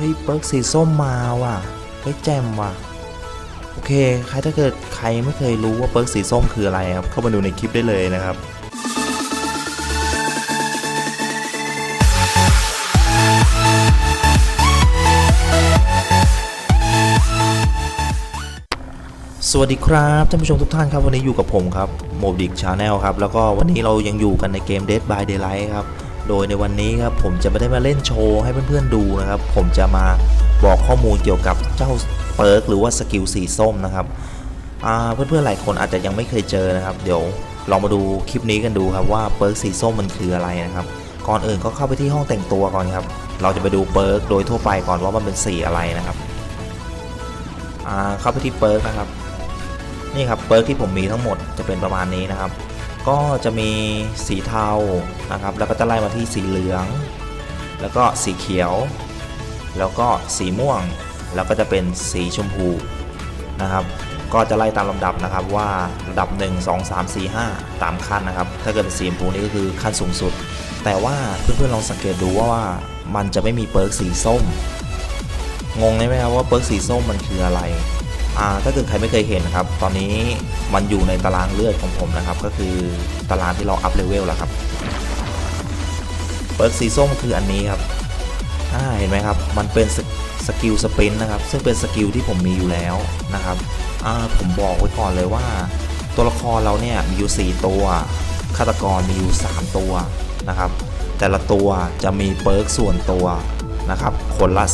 เฮ้ยเปิร์กสีส้มมาว่ะเฮ้ยแจ่มว่ะ โอเค ใครถ้าเกิดใครไม่เคยรู้ว่าเปิร์กสีส้มคืออะไรครับ เข้ามาดูในคลิปได้เลยนะครับสวัสดีครับท่านผู้ชมทุกท่านครับวันนี้อยู่กับผมครับโมดิกชาแนลครับแล้วก็วันนี้เรายังอยู่กันในเกม Dead by Daylight ครับ โดยในวันนี้ครับผมจะไม่ได้มาเล่นโชว์ให้เพื่อนๆดูนะครับ ผมจะมาบอกข้อมูลเกี่ยวกับเจ้าเปิร์กหรือว่าสกิลสีส้มนะครับเพื่อนๆหลายคนอาจจะยังไม่เคยเจอนะครับ เดี๋ยวลองมาดูคลิปนี้กันดูครับว่าเปิร์กสีส้มมันคืออะไรนะครับ ก่อนอื่นก็เข้าไปที่ห้องแต่งตัวก่อนครับ เราจะไปดูเปิร์กโดยทั่วไปก่อนว่ามันเป็นสีอะไรนะครับเข้าไปที่เปิร์กนะครับ นี่ครับเปิร์กที่ผมมีทั้งหมดจะเป็นประมาณนี้นะครับ ก็จะมีสีเทานะครับ แล้วก็จะไล่มาที่สีเหลือง แล้วก็สีเขียว แล้วก็สีม่วง แล้วก็จะเป็นสีชมพูนะครับ ก็จะไล่ตามลำดับนะครับว่าระดับ 1 2 3 4 5 ตามขั้นนะครับ ถ้าเกิดเป็นสีชมพูนี่ก็คือขั้นสูงสุด แต่ว่าเพื่อนๆลองสังเกตดูว่ามันจะไม่มีเปิร์กสีส้ม งงไหมครับว่าเปิร์กสีส้มมันคืออะไร ถ้าเกิดใครไม่เคยเห็นนะครับ ตอนนี้มันอยู่ในตารางเลือดของผมนะครับ ก็คือตารางที่เราอัพเลเวลแล้วครับ เปิร์กสีส้มคืออันนี้ครับเห็นไหมครับ มันเป็นสสกิลสปรินนะครับ ซึ่งเป็นสกิลที่ผมมีอยู่แล้วนะครับผมบอกไว้ก่อนเลยว่า ตัวละครเราเนี่ยมีอยู่ 4 ตัวฆาตกรมีอยู่ 3 ตัวนะครับ แต่ละตัวจะมีเปิร์กส่วนตัวนะครับ คนละ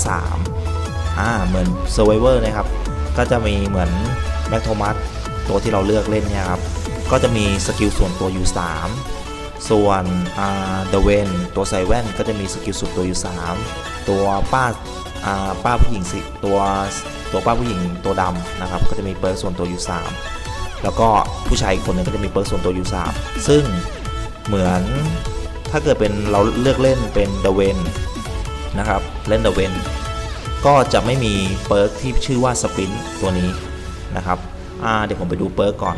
3อ่าเหมือน Survivor นะครับ ก็จะมีเหมือนแม็กโทมัสตัวที่เราเลือกเล่นเนี่ยครับ ก็จะมีสกิลส่วนตัวอยู่ 3 ส่วนเดเวนตัวใส่แว่นก็จะมีสกิลส่วนตัวอยู่ 3 ตัวป้าป้าผู้หญิงสิตัวตัวป้าผู้หญิงตัวดำนะครับ ก็จะมีเปิร์กส่วนตัวอยู่ 3 แล้วก็ผู้ชายอีกคนหนึงก็จะมีเปิร์กส่วนตัวอยู่ 3 ซึ่งเหมือนถ้าเกิดเป็นเราเลือกเล่นเป็นเดเวนนะครับ เล่นเดเวน ก็จะไม่มีเปิร์กที่ชื่อว่าสปินตัวนี้นะครับเดี๋ยวผมไปดูเปิร์กก่อน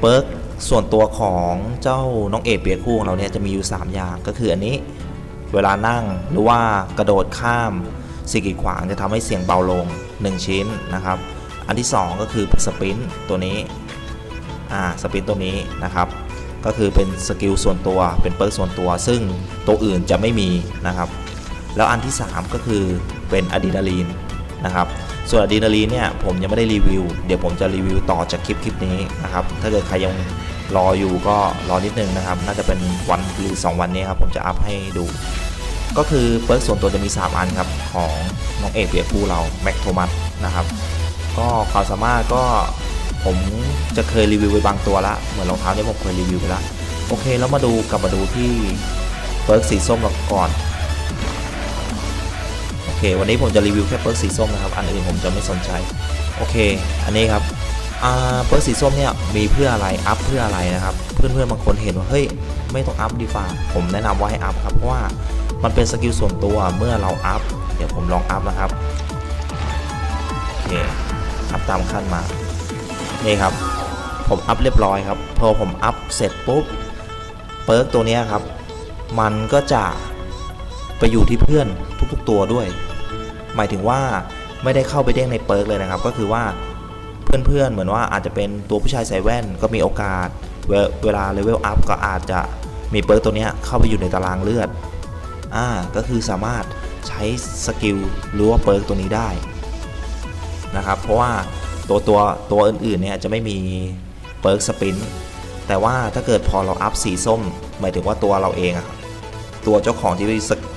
เปิร์กส่วนตัวของเจ้าน้องเอเปียคู่ของเราเนี่ยจะมีอยู่ 3 อย่างก็คืออันนี้เวลานั่งหรือว่ากระโดดข้ามสิ่งกีดขวางจะทำให้เสียงเบาลง 1 ชิ้นนะครับ อันที่ 2 ก็คือสปินตัวนี้อ่าสปินต์ตัวนี้นะครับก็คือเป็นสกิลส่วนตัวเป็นเปิร์กส่วนตัว ซึ่งตัวอื่นจะไม่มีนะครับ แล้วอันที่ 3 ก็คือเป็นอะดรีนาลีนนะครับส่วนอะดรีนาลีนเนี่ยผมยังไม่ได้รีวิว เดี๋ยวผมจะรีวิวต่อจากคลิปคลิปนี้นะครับถ้าเกิดใครยังรออยู่ก็รอนิดนึงนะครับ น่าจะเป็นวันหรือ 2 วันนี้ครับผมจะอัพให้ดู ก็คือเปิร์กส่วนตัวจะมี 3 อันครับของน้องเอกเปียกูเราแม็กโทมัสนะครับก็ความสามารถก็ผมจะเคยรีวิวไปบางตัวละเหมือนรองเท้าเนี่ยผมเคยรีวิวไปละโอเค แล้วมาดูกลับมาดูที่เปิร์กสีส้มก่อน เค วันนี้ผมจะรีวิวแค่เปิร์กสีส้มนะครับ อันอื่นผมจะไม่สนใจ โอเค อันนี้ครับเปิร์กสีส้มเนี่ยมีเพื่ออะไร อัพเพื่ออะไรนะครับ เพื่อนๆบางคนเห็นว่าเฮ้ยไม่ต้องอัพดีฟ่าผมแนะนำว่าให้อัพครับเพราะว่ามันเป็นสกิลส่วนตัวเมื่อเราอัพ เดี๋ยวผมลองอัพนะครับ โอเค อัพตามขั้นมา นี่ครับ ผมอัพเรียบร้อยครับ พอผมอัพเสร็จปุ๊บ เปิร์กตัวนี้ครับ มันก็จะไปอยู่ที่เพื่อนทุกๆตัวด้วย หมายถึงว่าไม่ได้เข้าไปเด้งในเปิร์กเลยนะครับ ก็คือว่าเพื่อนๆเหมือนว่าอาจจะเป็นตัวผู้ชายใส่แว่นก็มีโอกาสเวเวลาเลเวลอัพก็อาจจะมีเปิร์กตัวนี้เข้าไปอยู่ในตารางเลือดอ่าก็คือสามารถใช้สกิลหรือว่าเปิร์กตัวนี้ได้นะครับเพราะว่าตัวตัวตัวอื่นๆเนี่ยจะไม่มีเปิร์กสปินแต่ว่าถ้าเกิดพอเราอัพสีส้ม หมายถึงว่าตัวเราเองอะตัวเจ้าของที่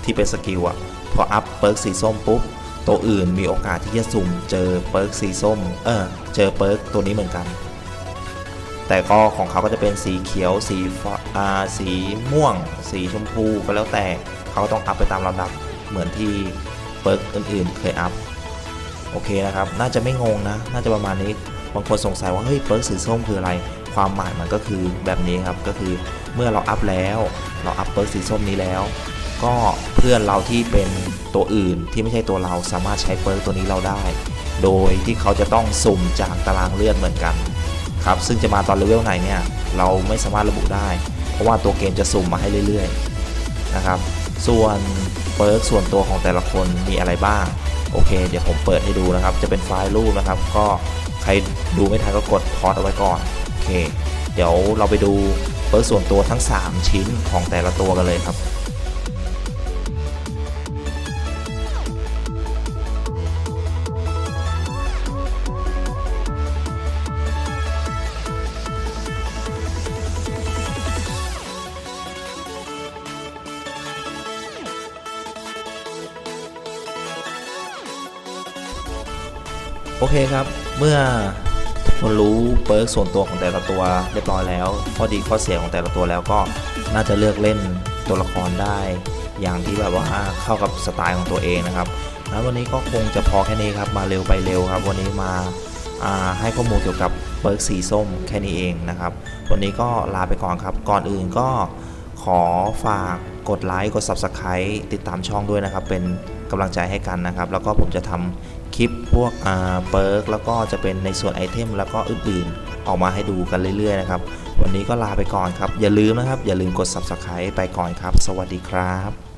ที่เป็นสกิลอะพออัพเปิร์กสีส้มปุ๊บ ตัวอื่นมีโอกาสที่จะสุ่มเจอเปิร์กสีส้ม เออ เจอเปิร์กตัวนี้เหมือนกัน แต่ก็ของเขาก็จะเป็นสีเขียว สีฟ้าสีม่วง สีชมพูก็แล้วแต่เขาต้องอัพไปตามลำดับเหมือนที่เปิร์กอื่นๆ เคยอัพ โอเคนะครับ น่าจะไม่งงนะ น่าจะประมาณนี้ บางคนสงสัยว่าเฮ้ยเปิร์กสีส้มคืออะไร ความหมายมันก็คือแบบนี้ครับ ก็คือเมื่อเราอัพแล้ว เราอัพเปิร์กสีส้มนี้แล้ว ก็เพื่อนเราที่เป็นตัวอื่นที่ไม่ใช่ตัวเราสามารถใช้เปิร์กตัวนี้เราได้ โดยที่เขาจะต้องสุ่มจากตารางเลือดเหมือนกันครับซึ่งจะมาตอนเลเวลไหนเนี่ยเราไม่สามารถระบุได้ เพราะว่าตัวเกมจะสุ่มมาให้เรื่อยๆนะครับส่วนเปิร์กส่วนตัวของแต่ละคนมีอะไรบ้างโอเค เดี๋ยวผมเปิดให้ดูนะครับ จะเป็นไฟล์รูปนะครับ ก็ใครดูไม่ทันก็กดพอสเอาไว้ก่อน โอเค เดี๋ยวเราไปดูเปิร์กส่วนตัวทั้ง 3 ชิ้นของแต่ละตัวกันเลยครับ โอเคครับ เมื่อคนรู้เปิร์กส่วนตัวของแต่ละตัวเรียบร้อยแล้วข้อดีข้อเสียของแต่ละตัวแล้วก็น่าจะเลือกเล่นตัวละครได้ อย่างที่แบบว่าเข้ากับสไตล์ของตัวเองนะครับแล้ววันนี้ก็คงจะพอแค่นี้ครับมาเร็วไปเร็วครับ วันนี้มาาให้ข้อมูลเกี่ยวกับเปิร์กสีส้มแค่นี้เองนะครับ วันนี้ก็ลาไปก่อนครับ ก่อนอื่นก็ขอฝากกดไลค์กด Subscribe ติดตามช่องด้วยนะครับ เป็นกำลังใจให้กันนะครับ แล้วก็ผมจะทำ ลิปพวกอ่าเปิร์กแล้วก็จะเป็นในส่วนไอเทมแล้วก็อื่นๆ ออกมาให้ดูกันเรื่อยๆนะครับ วันนี้ก็ลาไปก่อนครับ อย่าลืมนะครับ อย่าลืมกด Subscribe ไปก่อนครับ สวัสดีครับ